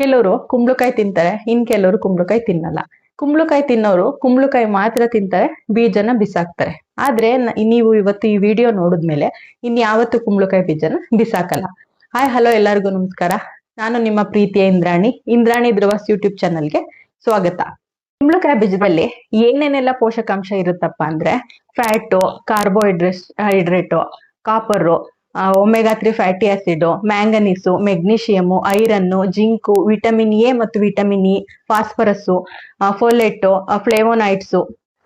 ಕೆಲವರು ಕುಂಬಳಕಾಯಿ ತಿಂತಾರೆ, ಇನ್ ಕೆಲವರು ಕುಂಬಳಕಾಯಿ ತಿನ್ನಲ್ಲ. ಕುಂಬಳಕಾಯಿ ತಿನ್ನೋರು ಕುಂಬಳಕಾಯಿ ಮಾತ್ರ ತಿಂತಾರೆ, ಬೀಜನ ಬಿಸಾಕ್ತಾರೆ. ಆದ್ರೆ ನೀವು ಇವತ್ತು ಈ ವಿಡಿಯೋ ನೋಡಿದ್ಮೇಲೆ ಇನ್ ಯಾವತ್ತು ಕುಂಬಳಕಾಯಿ ಬೀಜನ ಬಿಸಾಕಲ್ಲ. ಹಾಯ್ ಹಲೋ ಎಲ್ಲರಿಗೂ ನಮಸ್ಕಾರ. ನಾನು ನಿಮ್ಮ ಪ್ರೀತಿಯ ಇಂದ್ರಾಣಿ ಇಂದ್ರಾಣಿ ಧ್ರುವಸ್ ಯೂಟ್ಯೂಬ್ ಚಾನಲ್ಗೆ ಸ್ವಾಗತ. ಕುಂಬಳಕಾಯಿ ಬೀಜದಲ್ಲಿ ಏನೇನೆಲ್ಲ ಪೋಷಕಾಂಶ ಇರುತ್ತಪ್ಪ ಅಂದ್ರೆ fat carbohydrate hydrate copper omega three fatty acid manganese magnesium iron zinc vitamin A ಮತ್ತು vitamin E phosphorus folate flavonoids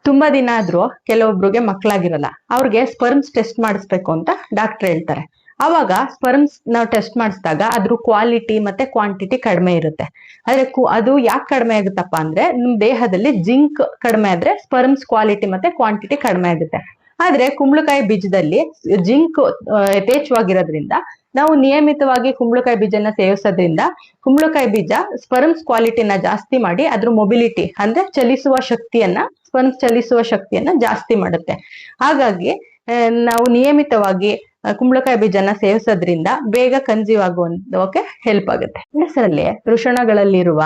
ತುಂಬಾ ದಿನ ಆದ್ರೂ ಕೆಲವೊಬ್ರಿಗೆ ಮಕ್ಕಳಾಗಿರಲ್ಲ ಅವ್ರಿಗೆ ಸ್ಪರ್ಮ್ಸ್ ಟೆಸ್ಟ್ ಮಾಡಿಸ್ಬೇಕು ಅಂತ ಡಾಕ್ಟರ್ ಹೇಳ್ತಾರೆ. ಅವಾಗ ಸ್ಪರ್ಮ್ಸ್ ನಾವು ಟೆಸ್ಟ್ ಮಾಡಿಸಿದಾಗ ಅದ್ರ ಕ್ವಾಲಿಟಿ ಮತ್ತೆ ಕ್ವಾಂಟಿಟಿ ಕಡಿಮೆ ಇರುತ್ತೆ. ಆದ್ರೆ ಅದು ಯಾಕೆ ಕಡಿಮೆ ಆಗುತ್ತಪ್ಪ ಅಂದ್ರೆ, ನಿಮ್ ದೇಹದಲ್ಲಿ ಜಿಂಕ್ ಕಡಿಮೆ ಆದ್ರೆ ಸ್ಪರ್ಮ್ಸ್ ಕ್ವಾಲಿಟಿ ಮತ್ತೆ ಕ್ವಾಂಟಿಟಿ ಕಡಿಮೆ ಆಗುತ್ತೆ. ಆದ್ರೆ ಕುಂಬಳಕಾಯಿ ಬೀಜದಲ್ಲಿ ಜಿಂಕ್ ಯಥೇಚ್ಛವಾಗಿರೋದ್ರಿಂದ, ನಾವು ನಿಯಮಿತವಾಗಿ ಕುಂಬಳಕಾಯಿ ಬೀಜನ ಸೇವಿಸೋದ್ರಿಂದ ಕುಂಬಳಕಾಯಿ ಬೀಜ ಸ್ಪರ್ಮ್ಸ್ ಕ್ವಾಲಿಟಿನ ಜಾಸ್ತಿ ಮಾಡಿ ಅದ್ರ ಮೊಬಿಲಿಟಿ, ಅಂದ್ರೆ ಚಲಿಸುವ ಶಕ್ತಿಯನ್ನ, ಸ್ಪರ್ಮ್ಸ್ ಚಲಿಸುವ ಶಕ್ತಿಯನ್ನ ಜಾಸ್ತಿ ಮಾಡುತ್ತೆ. ಹಾಗಾಗಿ ನಾವು ನಿಯಮಿತವಾಗಿ ಕುಂಬಳಕಾಯಿ ಬೀಜನ ಸೇವಿಸೋದ್ರಿಂದ ಬೇಗ ಕನ್ಸ್ಯೂವ್ ಆಗುವಂತಕ್ಕೆ ಹೆಲ್ಪ್ ಆಗುತ್ತೆ. ಹೆಸರಲ್ಲಿ ವೃಷಣಗಳಲ್ಲಿರುವ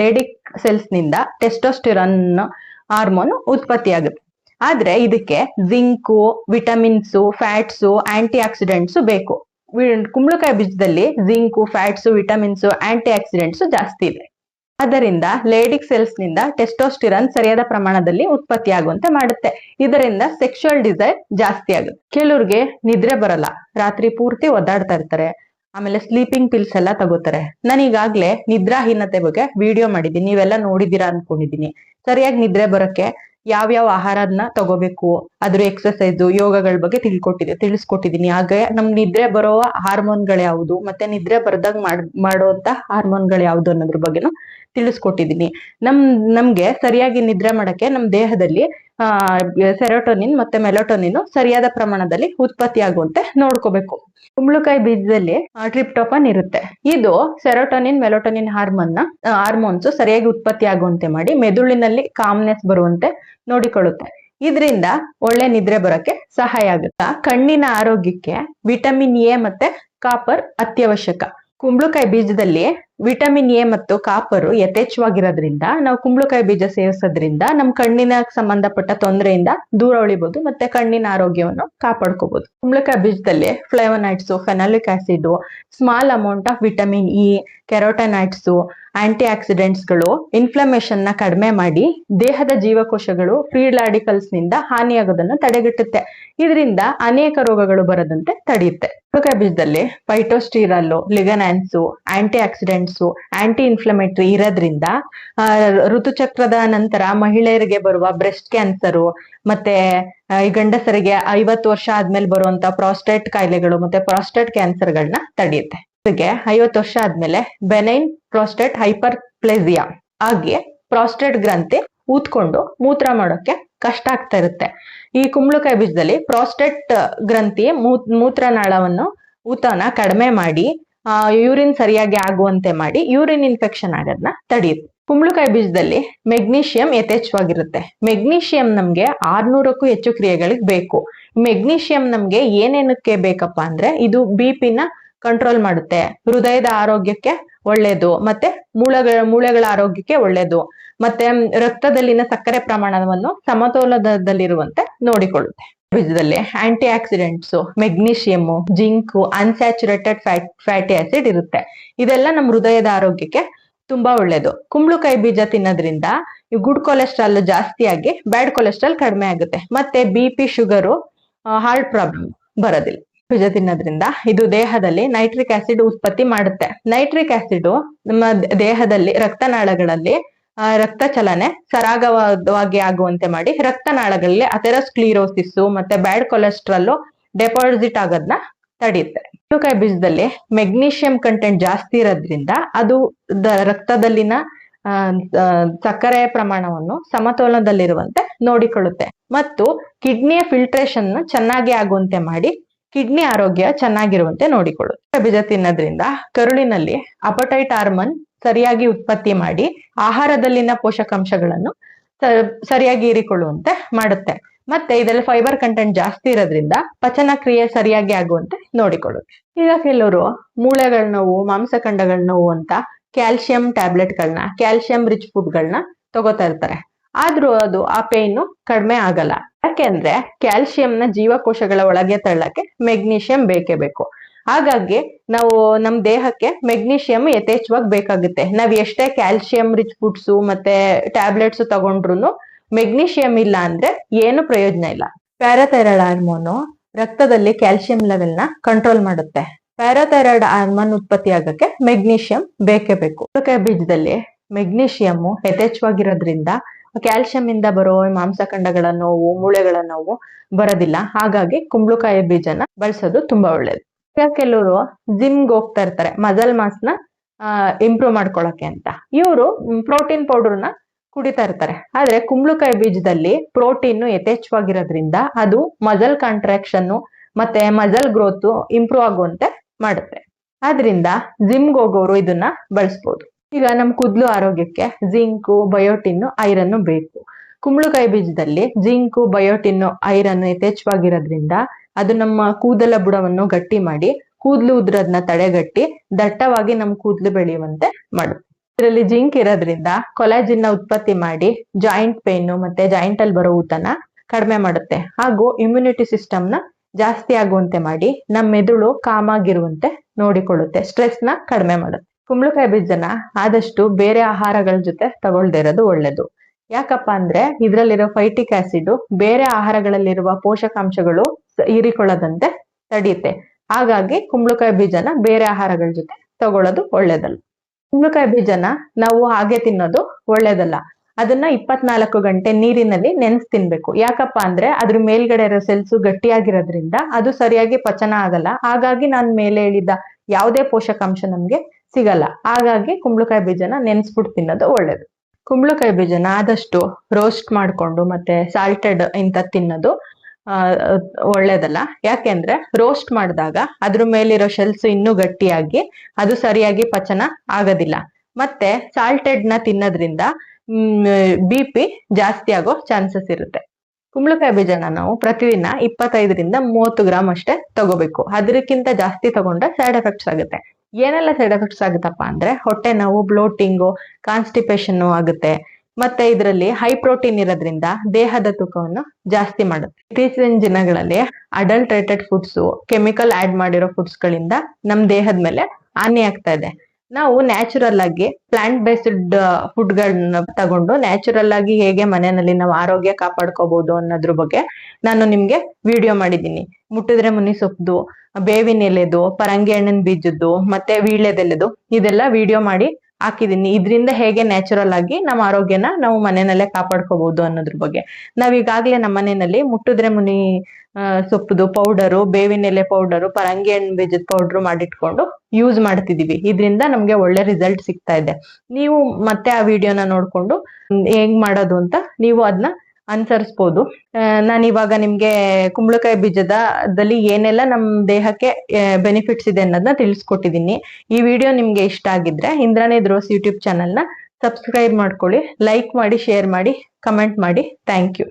ಲೇಡಿಕ್ ಸೆಲ್ಸ್ನಿಂದ ಟೆಸ್ಟೋಸ್ಟಿರನ್ ಹಾರ್ಮೋನ್ ಉತ್ಪತ್ತಿಯಾಗುತ್ತೆ. ಆದ್ರೆ ಇದಕ್ಕೆ zinc, vitamins, fats antioxidants ಬೇಕು ಕುಂಬಳಕಾಯಿ ಬೀಜದಲ್ಲಿ zinc, fats, vitamins antioxidants ಜಾಸ್ತಿ ಇದೆ. ಅದರಿಂದ ಲೇಡಿಕ್ ಸೆಲ್ಸ್ನಿಂದ ಟೆಸ್ಟೋಸ್ಟಿರನ್ ಸರಿಯಾದ ಪ್ರಮಾಣದಲ್ಲಿ ಉತ್ಪತ್ತಿಯಾಗುವಂತೆ ಮಾಡುತ್ತೆ. ಇದರಿಂದ ಸೆಕ್ಷುವಲ್ ಡಿಸೈರ್ ಜಾಸ್ತಿ ಆಗುತ್ತೆ. ಕೆಲವ್ರಿಗೆ ನಿದ್ರೆ ಬರಲ್ಲ. ರಾತ್ರಿ ಪೂರ್ತಿ ಒದ್ದಾಡ್ತಾ ಇರ್ತಾರೆ. ಆಮೇಲೆ ಸ್ಲೀಪಿಂಗ್ ಪಿಲ್ಸ್ ಎಲ್ಲ ತಗೋತಾರೆ. ನಾನು ಈಗಾಗ್ಲೇ ನಿದ್ರಾಹೀನತೆ ಬಗ್ಗೆ ವಿಡಿಯೋ ಮಾಡಿದ್ದೀನಿ. ನೀವೆಲ್ಲ ನೋಡಿದೀರಾ ಅನ್ಕೊಂಡಿದೀನಿ ಸರಿಯಾಗಿ ನಿದ್ರೆ ಬರಕ್ಕೆ ಯಾವ್ಯಾವ ಆಹಾರನ ತಗೋಬೇಕು, ಅದ್ರ ಎಕ್ಸರ್ಸೈಸ್ ಯೋಗಗಳ ಬಗ್ಗೆ ತಿಳ್ಕೊಟ್ಟಿದೆ ತಿಳಿಸ್ಕೊಟ್ಟಿದೀನಿ ಹಾಗೆ ನಮ್ ನಿದ್ರೆ ಬರೋ ಹಾರ್ಮೋನ್ಗಳು ಯಾವುದು, ಮತ್ತೆ ನಿದ್ರೆ ಬರ್ದಾಗ ಮಾಡ್ ಮಾಡುವಂತ ಹಾರ್ಮೋನ್ಗಳು ಯಾವ್ದು ಅನ್ನೋದ್ರ ಬಗ್ಗೆನು ತಿಳಿಸ್ಕೊಟ್ಟಿದೀನಿ ನಮ್, ನಮ್ಗೆ ಸರಿಯಾಗಿ ನಿದ್ರೆ ಮಾಡಕ್ಕೆ ನಮ್ ದೇಹದಲ್ಲಿ ಸೆರೋಟೋನಿನ್ ಮತ್ತೆ ಮೆಲೋಟೋನಿನ್ ಸರಿಯಾದ ಪ್ರಮಾಣದಲ್ಲಿ ಉತ್ಪತ್ತಿ ಆಗುವಂತೆ ನೋಡ್ಕೋಬೇಕು. ಕುಂಬಳಕಾಯಿ ಬೀಜದಲ್ಲಿ ಟ್ರಿಪ್ಟೋಪನ್ ಇರುತ್ತೆ. ಇದು ಸೆರೋಟೋನಿನ್, ಮೆಲೋಟೋನಿನ್ ಹಾರ್ಮೋನ್ನ ಹಾರ್ಮೋನ್ಸ್ ಸರಿಯಾಗಿ ಉತ್ಪತ್ತಿ ಆಗುವಂತೆ ಮಾಡಿ ಮೆದುಳಿನಲ್ಲಿ ಕಾಮ್ನೆಸ್ ಬರುವಂತೆ ನೋಡಿಕೊಳ್ಳುತ್ತೆ. ಇದರಿಂದ ಒಳ್ಳೆ ನಿದ್ರೆ ಬರೋಕೆ ಸಹಾಯ ಆಗುತ್ತೆ. ಕಣ್ಣಿನ ಆರೋಗ್ಯಕ್ಕೆ ವಿಟಮಿನ್ ಎ ಮತ್ತೆ ಕಾಪರ್ ಅತ್ಯವಶ್ಯಕ. ಕುಂಬಳಕಾಯಿ ಬೀಜದಲ್ಲಿ ವಿಟಮಿನ್ ಎ ಮತ್ತು ಕಾಪರು ಯಥೇಚ್ಛವಾಗಿರೋದ್ರಿಂದ, ನಾವು ಕುಂಬಳಕಾಯಿ ಬೀಜ ಸೇವಿಸೋದ್ರಿಂದ ನಮ್ಮ ಕಣ್ಣಿನ ಸಂಬಂಧಪಟ್ಟ ತೊಂದರೆಯಿಂದ ದೂರ ಉಳಿಬಹುದು ಮತ್ತೆ ಕಣ್ಣಿನ ಆರೋಗ್ಯವನ್ನು ಕಾಪಾಡ್ಕೋಬಹುದು ಕುಂಬಳಕಾಯಿ ಬೀಜದಲ್ಲಿ flavonoids phenolic acid small amount of vitamin E carotenoids aunty ಆಕ್ಸಿಡೆಂಟ್ಸ್ಗಳು ಇನ್ಫ್ಲಮೇಷನ್ನ ಕಡಿಮೆ ಮಾಡಿ ದೇಹದ ಜೀವಕೋಶಗಳು ಫ್ರೀ ರಾಡಿಕಲ್ಸ್ನಿಂದ ಹಾನಿಯಾಗೋದನ್ನು ತಡೆಗಟ್ಟುತ್ತೆ. ಇದರಿಂದ ಅನೇಕ ರೋಗಗಳು ಬರದಂತೆ ತಡೆಯುತ್ತೆ. ಕುಂಬಳಕಾಯಿ ಬೀಜದಲ್ಲಿ phytosterol lignans antioxidants anti inflammatory ಇರೋದ್ರಿಂದ ಋತುಚಕ್ರದ ನಂತರ ಮಹಿಳೆಯರಿಗೆ ಬರುವ ಬ್ರೆಸ್ಟ್ ಕ್ಯಾನ್ಸರು ಮತ್ತೆ ಈ ಗಂಡಸರಿಗೆ ಐವತ್ತು ವರ್ಷ ಆದ್ಮೇಲೆ ಬರುವಂತ ಪ್ರಾಸ್ಟೇಟ್ ಕಾಯಿಲೆಗಳು ಮತ್ತೆ ಪ್ರಾಸ್ಟೇಟ್ ಕ್ಯಾನ್ಸರ್ಗಳನ್ನ ತಡೆಯುತ್ತೆ. ಜೊತೆಗೆ ಐವತ್ತು ವರ್ಷ ಆದ್ಮೇಲೆ ಬೆನೈನ್ ಪ್ರಾಸ್ಟೇಟ್ ಹೈಪರ್ ಪ್ಲೇಸಿಯಾ ಹಾಗೆ ಪ್ರಾಸ್ಟೇಟ್ ಗ್ರಂಥಿ ಊದ್ಕೊಂಡು ಮೂತ್ರ ಮಾಡೋಕೆ ಕಷ್ಟ ಆಗ್ತಾ ಇರುತ್ತೆ. ಈ ಕುಂಬಳಕಾಯಿ ಬೀಜದಲ್ಲಿ ಪ್ರಾಸ್ಟೇಟ್ ಗ್ರಂಥಿ ಮೂತ್ರನಾಳವನ್ನು ಊತನ ಕಡಿಮೆ ಮಾಡಿ ಯೂರಿನ್ ಸರಿಯಾಗಿ ಆಗುವಂತೆ ಮಾಡಿ ಯೂರಿನ್ ಇನ್ಫೆಕ್ಷನ್ ಆಗೋದನ್ನ ತಡೆಯುತ್ತೆ ಕುಂಬಳಕಾಯಿ ಬೀಜದಲ್ಲಿ ಮೆಗ್ನೀಷಿಯಂ ಯಥೇಚ್ಛವಾಗಿರುತ್ತೆ. ಮೆಗ್ನೀಷಿಯಂ ನಮ್ಗೆ ಆರ್ನೂರಕ್ಕೂ ಹೆಚ್ಚು ಕ್ರಿಯೆಗಳಿಗೆ ಬೇಕು. ಮೆಗ್ನೀಷಿಯಂ ನಮ್ಗೆ ಏನೇನಕ್ಕೆ ಬೇಕಪ್ಪ ಅಂದ್ರೆ ಇದು ಬಿ ನ ಕಂಟ್ರೋಲ್ ಮಾಡುತ್ತೆ. ಹೃದಯದ ಆರೋಗ್ಯಕ್ಕೆ ಒಳ್ಳೇದು, ಮತ್ತೆ ಮೂಳೆಗಳ ಮೂಳೆಗಳ ಆರೋಗ್ಯಕ್ಕೆ ಒಳ್ಳೇದು, ಮತ್ತೆ ರಕ್ತದಲ್ಲಿನ ಸಕ್ಕರೆ ಪ್ರಮಾಣವನ್ನು ಸಮತೋಲನದಲ್ಲಿರುವಂತೆ ನೋಡಿಕೊಳ್ಳುತ್ತೆ. ಬೀಜದಲ್ಲಿ antioxidants magnesium zinc unsaturated fat fatty acid ಇರುತ್ತೆ. ಇದೆಲ್ಲ ನಮ್ಮ ಹೃದಯದ ಆರೋಗ್ಯಕ್ಕೆ ತುಂಬಾ ಒಳ್ಳೇದು. ಕುಂಬಳಕಾಯಿ ಬೀಜ ತಿನ್ನೋದ್ರಿಂದ ಗುಡ್ ಕೊಲೆಸ್ಟ್ರಾಲ್ ಜಾಸ್ತಿ ಆಗಿ ಬ್ಯಾಡ್ ಕೊಲೆಸ್ಟ್ರಾಲ್ ಕಡಿಮೆ ಆಗುತ್ತೆ. ಮತ್ತೆ B P sugar heart problem ಬರೋದಿಲ್ಲ. ಬೀಜ ತಿನ್ನೋದ್ರಿಂದ ಇದು ದೇಹದಲ್ಲಿ ನೈಟ್ರಿಕ್ ಆಸಿಡ್ ಉತ್ಪತ್ತಿ ಮಾಡುತ್ತೆ. ನೈಟ್ರಿಕ್ ಆಸಿಡ್ ನಮ್ಮ ದೇಹದಲ್ಲಿ ರಕ್ತನಾಳಗಳಲ್ಲಿ ರಕ್ತ ಚಲನೆ ಸರಾಗವಾಗಿ ಆಗುವಂತೆ ಮಾಡಿ ರಕ್ತನಾಳಗಳಲ್ಲಿ ಅಥೆರಸ್ಕ್ಲೀರೋಸಿಸ್ ಮತ್ತೆ ಬ್ಯಾಡ್ ಕೊಲೆಸ್ಟ್ರಾಲ್ ಡೆಪಾಸಿಟ್ ಆಗೋದನ್ನ ತಡೆಯುತ್ತೆ ಕುಂಬಳಕಾಯಿ ಬೀಜದಲ್ಲಿ ಮೆಗ್ನೀಷಿಯಂ ಕಂಟೆಂಟ್ ಜಾಸ್ತಿ ಇರೋದ್ರಿಂದ ಅದು ರಕ್ತದಲ್ಲಿನ ಸಕ್ಕರೆಯ ಪ್ರಮಾಣವನ್ನು ಸಮತೋಲನದಲ್ಲಿರುವಂತೆ ನೋಡಿಕೊಳ್ಳುತ್ತೆ. ಮತ್ತು ಕಿಡ್ನಿಯ ಫಿಲ್ಟ್ರೇಷನ್ ಚೆನ್ನಾಗಿ ಆಗುವಂತೆ ಮಾಡಿ ಕಿಡ್ನಿ ಆರೋಗ್ಯ ಚೆನ್ನಾಗಿರುವಂತೆ ನೋಡಿಕೊಳ್ಳುತ್ತೆ ಬೀಜ ತಿನ್ನೋದ್ರಿಂದ ಕರುಳಿನಲ್ಲಿ ಅಪಟೈಟ್ ಹಾರ್ಮೋನ್ ಸರಿಯಾಗಿ ಉತ್ಪತ್ತಿ ಮಾಡಿ ಆಹಾರದಲ್ಲಿನ ಪೋಷಕಾಂಶಗಳನ್ನು ಸರಿಯಾಗಿ ಹೀರಿಕೊಳ್ಳುವಂತೆ ಮಾಡುತ್ತೆ. ಮತ್ತೆ ಇದರಲ್ಲಿ ಫೈಬರ್ ಕಂಟೆಂಟ್ ಜಾಸ್ತಿ ಇರೋದ್ರಿಂದ ಪಚನ ಕ್ರಿಯೆ ಸರಿಯಾಗಿ ಆಗುವಂತೆ ನೋಡಿಕೊಳ್ಳುತ್ತೆ ಈಗ ಕೆಲವರು ಮೂಳೆಗಳ ನೋವು ಮಾಂಸಖಂಡಗಳ ನೋವು ಅಂತ ಕ್ಯಾಲ್ಸಿಯಂ ಟ್ಯಾಬ್ಲೆಟ್ಗಳನ್ನ ಕ್ಯಾಲ್ಸಿಯಂ ರಿಚ್ ಫುಡ್ಗಳನ್ನ ತಗೋತಾ ಇರ್ತಾರೆ. ಆದ್ರೂ ಅದು ಆ ಪೇಯ್ನು ಕಡಿಮೆ ಆಗಲ್ಲ. ಯಾಕೆಂದ್ರೆ ಕ್ಯಾಲ್ಸಿಯಂನ ಜೀವಕೋಶಗಳ ಒಳಗೆ ತಳ್ಳಕ್ಕೆ ಮೆಗ್ನೀಷಿಯಂ ಬೇಕೇ ಬೇಕು. ಹಾಗಾಗಿ ನಾವು ನಮ್ ದೇಹಕ್ಕೆ ಮೆಗ್ನೀಷಿಯಂ ಯಥೇಚ್ಛವಾಗಿ ಬೇಕಾಗುತ್ತೆ. ನಾವ್ ಎಷ್ಟೇ ಕ್ಯಾಲ್ಸಿಯಂ ರಿಚ್ ಫುಡ್ಸ್ ಮತ್ತೆ ಟ್ಯಾಬ್ಲೆಟ್ಸ್ ತಗೊಂಡ್ರು ಮೆಗ್ನೀಷಿಯಂ ಇಲ್ಲ ಅಂದ್ರೆ ಏನು ಪ್ರಯೋಜನ ಇಲ್ಲ. ಪ್ಯಾರಾಥೈರಾಯ್ಡ್ ಹಾರ್ಮೋನು ರಕ್ತದಲ್ಲಿ ಕ್ಯಾಲ್ಸಿಯಂ ಲೆವೆಲ್ನ ಕಂಟ್ರೋಲ್ ಮಾಡುತ್ತೆ. ಪ್ಯಾರಾಥೈರಾಯ್ಡ್ ಹಾರ್ಮೋನ್ ಉತ್ಪತ್ತಿ ಆಗಕ್ಕೆ ಮೆಗ್ನೀಷಿಯಂ ಬೇಕೇ ಬೇಕು. ಬೀಜದಲ್ಲಿ ಮೆಗ್ನೀಷಿಯಂ ಯಥೇಚ್ಛವಾಗಿರೋದ್ರಿಂದ ಕ್ಯಾಲ್ಸಿಯಂ ಇಂದ ಬರೋ ಮಾಂಸಖಂಡಗಳ ನೋವು, ಮೂಳೆಗಳ ನೋವು ಬರೋದಿಲ್ಲ. ಹಾಗಾಗಿ ಕುಂಬಳಕಾಯಿ ಬೀಜನ ಬಳಸೋದು ತುಂಬಾ ಒಳ್ಳೇದು. ಈಗ ಕೆಲವರು ಜಿಮ್ಗೆ ಹೋಗ್ತಾ ಇರ್ತಾರೆ. ಮಜಲ್ ಮಾಸ್ನ ಇಂಪ್ರೂವ್ ಮಾಡ್ಕೊಳಕ್ಕೆ ಅಂತ. ಇವರು ಪ್ರೋಟೀನ್ ಪೌಡರ್ನ ಕುಡಿತಾ ಇರ್ತಾರೆ. ಆದ್ರೆ ಕುಂಬಳಕಾಯಿ ಬೀಜದಲ್ಲಿ ಪ್ರೋಟೀನ್ ಯಥೇಚ್ಛವಾಗಿರೋದ್ರಿಂದ ಅದು ಮಜಲ್ ಕಾಂಟ್ರಾಕ್ಷನ್ ಮತ್ತೆ ಮಜಲ್ ಗ್ರೋತ್ ಇಂಪ್ರೂವ್ ಆಗುವಂತೆ ಮಾಡುತ್ತೆ. ಆದ್ರಿಂದ ಜಿಮ್ಗೆ ಹೋಗೋರು ಇದನ್ನ ಬಳಸ್ಬೋದು. ಈಗ ನಮ್ಮ ಕೂದಲು ಆರೋಗ್ಯಕ್ಕೆ ಜಿಂಕು ಬಯೋಟಿನ್ ಐರನ್ ಬೇಕು. ಕುಂಬಳಕಾಯಿ ಬೀಜದಲ್ಲಿ ಜಿಂಕು ಬಯೋಟಿನ್ ಐರನ್ ಯಥೇಚ್ಛವಾಗಿರೋದ್ರಿಂದ ಅದು ನಮ್ಮ ಕೂದಲ ಬುಡವನ್ನು ಗಟ್ಟಿ ಮಾಡಿ ಕೂದಲು ಉದ್ರದ್ನ ತಡೆಗಟ್ಟಿ ದಟ್ಟವಾಗಿ ನಮ್ಮ ಕೂದಲು ಬೆಳೆಯುವಂತೆ ಮಾಡುತ್ತೆ. ಇದರಲ್ಲಿ ಜಿಂಕ್ ಇರೋದ್ರಿಂದ ಕೊಲಾಜಿನ್ನ ಉತ್ಪತ್ತಿ ಮಾಡಿ ಜಾಯಿಂಟ್ ಪೇನ್ ಮತ್ತೆ ಜಾಯಿಂಟ್ ಅಲ್ಲಿ ಬರೋ ಊತನ ಕಡಿಮೆ ಮಾಡುತ್ತೆ. ಹಾಗೂ ಇಮ್ಯುನಿಟಿ ಸಿಸ್ಟಮ್ನ ಜಾಸ್ತಿ ಆಗುವಂತೆ ಮಾಡಿ ನಮ್ಮ ಮೆದುಳು ಕಾಮಾಗಿರುವಂತೆ ನೋಡಿಕೊಳ್ಳುತ್ತೆ. ಸ್ಟ್ರೆಸ್ನ ಕಡಿಮೆ ಮಾಡುತ್ತೆ. ಕುಂಬಳಕಾಯಿ ಬೀಜನ ಆದಷ್ಟು ಬೇರೆ ಆಹಾರಗಳ ಜೊತೆ ತಗೊಳ್ದೇ ಇರೋದು ಒಳ್ಳೇದು. ಯಾಕಪ್ಪ ಅಂದ್ರೆ ಇದ್ರಲ್ಲಿರೋ ಫೈಟಿಕ್ ಆಸಿಡ್ ಬೇರೆ ಆಹಾರಗಳಲ್ಲಿರುವ ಪೋಷಕಾಂಶಗಳು ಹೀರಿಕೊಳ್ಳದಂತೆ ತಡೆಯುತ್ತೆ. ಹಾಗಾಗಿ ಕುಂಬಳಕಾಯಿ ಬೀಜನ ಬೇರೆ ಆಹಾರಗಳ ಜೊತೆ ತಗೊಳ್ಳೋದು ಒಳ್ಳೇದಲ್ಲ. ಕುಂಬಳಕಾಯಿ ಬೀಜನ ನಾವು ಹಾಗೆ ತಿನ್ನೋದು ಒಳ್ಳೇದಲ್ಲ. ಅದನ್ನ ಇಪ್ಪತ್ನಾಲ್ಕು ಗಂಟೆ ನೀರಿನಲ್ಲಿ ನೆನ್ಸ್ ತಿನ್ಬೇಕು. ಯಾಕಪ್ಪ ಅಂದ್ರೆ ಅದ್ರ ಮೇಲ್ಗಡೆ ಇರೋ ಸೆಲ್ಸು ಗಟ್ಟಿಯಾಗಿರೋದ್ರಿಂದ ಅದು ಸರಿಯಾಗಿ ಪಚನ ಆಗಲ್ಲ. ಹಾಗಾಗಿ ನಾನ್ ಮೇಲೆ ಹೇಳಿದ ಯಾವುದೇ ಪೋಷಕಾಂಶ ನಮ್ಗೆ ಸಿಗಲ್ಲ. ಹಾಗಾಗಿ ಕುಂಬಳಕಾಯಿ ಬೀಜನ ನೆನೆಸ್ಬಿಟ್ಟು ತಿನ್ನೋದು ಒಳ್ಳೇದು. ಕುಂಬಳಕಾಯಿ ಬೀಜನ ಆದಷ್ಟು ರೋಸ್ಟ್ ಮಾಡ್ಕೊಂಡು ಮತ್ತೆ ಸಾಲ್ಟೆಡ್ ಇಂತ ತಿನ್ನೋದು ಒಳ್ಳೇದಲ್ಲ. ಯಾಕೆಂದ್ರೆ ರೋಸ್ಟ್ ಮಾಡಿದಾಗ ಅದ್ರ ಮೇಲಿರೋ ಶೆಲ್ಸ್ ಇನ್ನೂ ಗಟ್ಟಿಯಾಗಿ, ಅದು ಸರಿಯಾಗಿ ಪಚನ ಆಗೋದಿಲ್ಲ. ಮತ್ತೆ ಸಾಲ್ಟೆಡ್ನ ತಿನ್ನೋದ್ರಿಂದ ಬಿ ಪಿ ಜಾಸ್ತಿ ಆಗೋ ಚಾನ್ಸಸ್ ಇರುತ್ತೆ. ಕುಂಬಳಕಾಯಿ ಬೀಜನ ನಾವು ಪ್ರತಿದಿನ ಇಪ್ಪತ್ತೈದರಿಂದ ಮೂವತ್ತು ಗ್ರಾಮ್ ಅಷ್ಟೇ ತಗೋಬೇಕು. ಅದಕ್ಕಿಂತ ಜಾಸ್ತಿ ತಗೊಂಡ್ರೆ ಸೈಡ್ ಎಫೆಕ್ಟ್ಸ್ ಆಗುತ್ತೆ. ಏನೆಲ್ಲ ಸೈಡ್ ಎಫೆಕ್ಟ್ಸ್ ಆಗುತ್ತಪ್ಪ ಅಂದ್ರೆ ಹೊಟ್ಟೆ ನೋವು ಬ್ಲೋಟಿಂಗು ಕಾನ್ಸ್ಟಿಪೇಷನ್ ಆಗುತ್ತೆ. ಮತ್ತೆ ಇದರಲ್ಲಿ ಹೈ ಪ್ರೋಟೀನ್ ಇರೋದ್ರಿಂದ ದೇಹದ ತೂಕವನ್ನು ಜಾಸ್ತಿ ಮಾಡುತ್ತೆ. ಇತ್ತೀಚಿನ ದಿನಗಳಲ್ಲಿ ಅಡಲ್ಟ್ರೇಟೆಡ್ ಫುಡ್ಸ್ ಕೆಮಿಕಲ್ ಆಡ್ ಮಾಡಿರೋ ಫುಡ್ಸ್ ಗಳಿಂದ ನಮ್ ದೇಹದ ಮೇಲೆ ಹಾನಿ ಆಗ್ತಾ ಇದೆ. ನಾವು ನ್ಯಾಚುರಲ್ ಆಗಿ ಪ್ಲಾಂಟ್ ಬೇಸ್ಡ್ ಫುಡ್ಗಳನ್ನ ತಗೊಂಡು ನ್ಯಾಚುರಲ್ ಆಗಿ ಹೇಗೆ ಮನೆಯಲ್ಲಿ ನಾವು ಆರೋಗ್ಯ ಕಾಪಾಡ್ಕೋಬಹುದು ಅನ್ನೋದ್ರ ಬಗ್ಗೆ ನಾನು ನಿಮ್ಗೆ ವಿಡಿಯೋ ಮಾಡಿದ್ದೀನಿ. ಮುಟ್ಟಿದ್ರೆ ಮುನಿ ಸೊಪ್ಪು ಬೇವಿನ ಎಲೆದು, ಪರಂಗಿ ಹಣ್ಣಿನ ಬೀಜದ್ದು, ಮತ್ತೆ ವೀಳ್ಯದೆಲೆದು, ಇದೆಲ್ಲ ವಿಡಿಯೋ ಮಾಡಿ ಹಾಕಿದೀನಿ. ಇದರಿಂದ ಹೇಗೆ ನ್ಯಾಚುರಲ್ ಆಗಿ ನಮ್ಮ ಆರೋಗ್ಯನ ನಾವು ಮನೆಯಲ್ಲೇ ಕಾಪಾಡ್ಕೋಬಹುದು ಅನ್ನೋದ್ರ ಬಗ್ಗೆ. ನಾವ್ ಈಗಾಗ್ಲೇ ನಮ್ಮ ಮನೆಯಲ್ಲಿ ಮುಟ್ಟಿದ್ರೆ ಮುನಿ ಸೊಪ್ಪುದು ಪೌಡರು ಬೇವಿನ ಎಲೆ ಪೌಡರು ಪರಂಗಿ ಹಣ್ಣು ಬೀಜದ ಪೌಡರ್ ಮಾಡಿಟ್ಕೊಂಡು ಯೂಸ್ ಮಾಡ್ತಿದೀವಿ. ಇದರಿಂದ ನಮ್ಗೆ ಒಳ್ಳೆ ರಿಸಲ್ಟ್ ಸಿಗ್ತಾ ಇದೆ. ನೀವು ಮತ್ತೆ ಆ ವಿಡಿಯೋನ ನೋಡ್ಕೊಂಡು ಹೆಂಗ್ ಮಾಡೋದು ಅಂತ ನೀವು ಅದನ್ನ ಅನುಸರಿಸ್ಬೋದು. ನಾನು ಇವಾಗ ನಿಮ್ಗೆ ಕುಂಬಳಕಾಯಿ ಬೀಜದಲ್ಲಿ ಏನೆಲ್ಲ ನಮ್ಮ ದೇಹಕ್ಕೆ ಬೆನಿಫಿಟ್ಸ್ ಇದೆ ಅನ್ನೋದನ್ನ ತಿಳಿಸ್ಕೊಟ್ಟಿದ್ದೀನಿ. ಈ ವಿಡಿಯೋ ನಿಮ್ಗೆ ಇಷ್ಟ ಆಗಿದ್ರೆ ಇಂದ್ರಾನೇ ದ್ರೋಸ್ ಯೂಟ್ಯೂಬ್ ಚಾನಲ್ನ ಸಬ್ಸ್ಕ್ರೈಬ್ ಮಾಡ್ಕೊಳ್ಳಿ ಲೈಕ್ ಮಾಡಿ ಶೇರ್ ಮಾಡಿ ಕಮೆಂಟ್ ಮಾಡಿ. Thank you